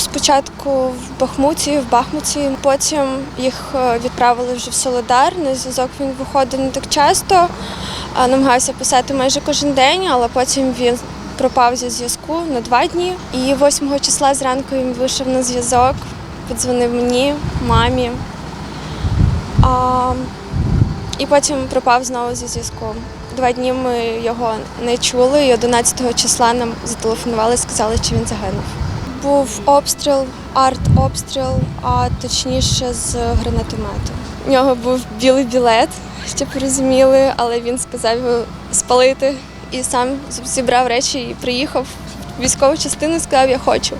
спочатку в Бахмуті, в Бахмуті. Потім їх е, відправили вже в Солодар. На зв'язок він виходив не так часто, намагався писати майже кожен день, але потім він пропав зі зв'язку на два дні. І 8 числа зранку він вийшов на зв'язок, подзвонив мені, мамі. А, і потім пропав знову зі зв'язку. Два дні ми його не чули, і 11 числа нам зателефонували, сказали, що він загинув. Був обстріл, арт-обстріл, а точніше з гранатомету. У нього був білий білет, щоб розуміли, але він сказав його спалити і сам зібрав речі і приїхав в військову частину сказав, я хочу.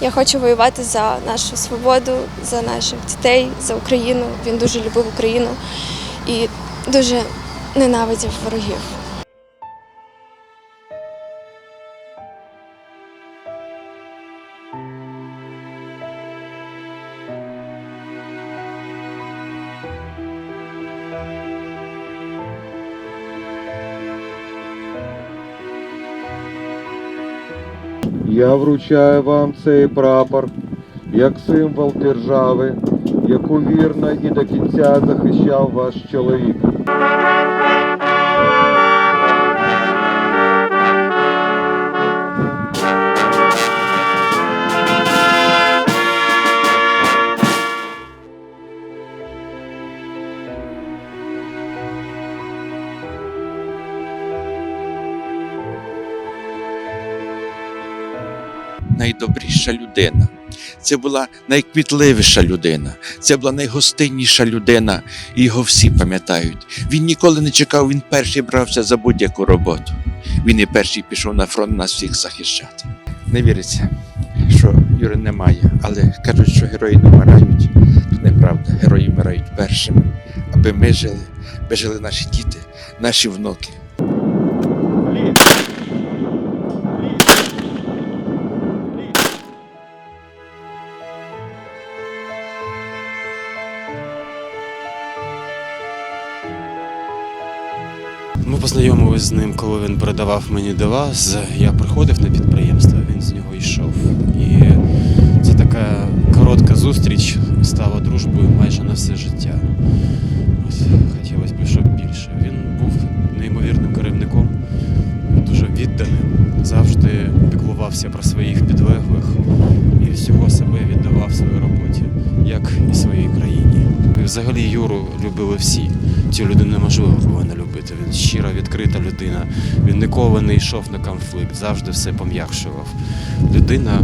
Я хочу воювати за нашу свободу, за наших дітей, за Україну. Він дуже любив Україну і дуже ненавидів ворогів. Я вручаю вам цей прапор як символ держави, яку вірно і до кінця захищав ваш чоловік. Найдобріша людина. Це була найквітливіша людина, це була найгостинніша людина, і його всі пам'ятають. Він ніколи не чекав, він перший брався за будь-яку роботу. Він і перший пішов на фронт нас всіх захищати. Не віриться, що Юри немає, але кажуть, що герої не вмирають. Це неправда. Герої вмирають першими, аби ми жили, аби жили наші діти, наші внуки. Ми познайомилися з ним, коли він передавав мені до вас. Я приходив на підприємство, він з нього йшов. І це така коротка зустріч стала дружбою майже на все життя. От, хотілося б, щоб більше. Він був неймовірним керівником, дуже відданим, завжди піклувався про своїх підлеглих і всього себе віддавав своїй роботі, як і своїй країні. Взагалі Юру любили всі. Цю людину неможливо не любити. Він щира, відкрита людина. Він ніколи не йшов на конфлікт, завжди все пом'якшував. Людина,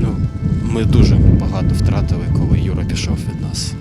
ну, ми дуже багато втратили, коли Юра пішов від нас.